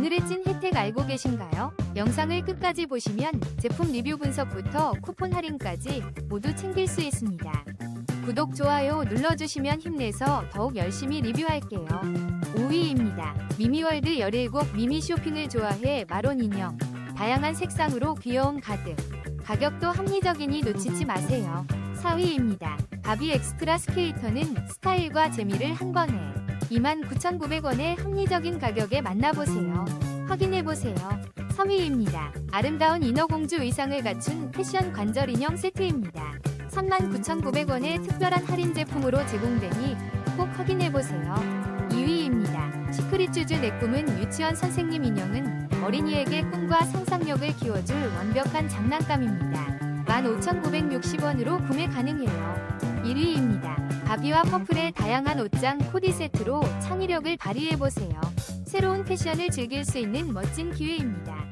오늘의 찐 혜택 알고 계신가요? 영상을 끝까지 보시면 제품 리뷰 분석부터 쿠폰 할인까지 모두 챙길 수 있습니다. 구독, 좋아요 눌러주시면 힘내서 더욱 열심히 리뷰할게요. 5위입니다. 미미월드 17 미미 쇼핑을 좋아해 마론 인형. 다양한 색상으로 귀여움 가득. 가격도 합리적이니 놓치지 마세요. 4위입니다. 바비 엑스트라 스케이터는 스타일과 재미를 한 번에 29,900원의 합리적인 가격에 만나보세요. 확인해보세요. 3위입니다. 아름다운 인어공주 의상을 갖춘 패션 관절 인형 세트입니다. 39,900원의 특별한 할인 제품으로 제공되니 꼭 확인해보세요. 2위입니다. 시크릿 쭈즈 내 꿈은 유치원 선생님 인형은 어린이에게 꿈과 상상력을 키워줄 완벽한 장난감입니다. 15,960원으로 구매 가능해요. 1위입니다. 바비와 퍼플의 다양한 옷장 코디 세트로 창의력을 발휘해보세요. 새로운 패션을 즐길 수 있는 멋진 기회입니다.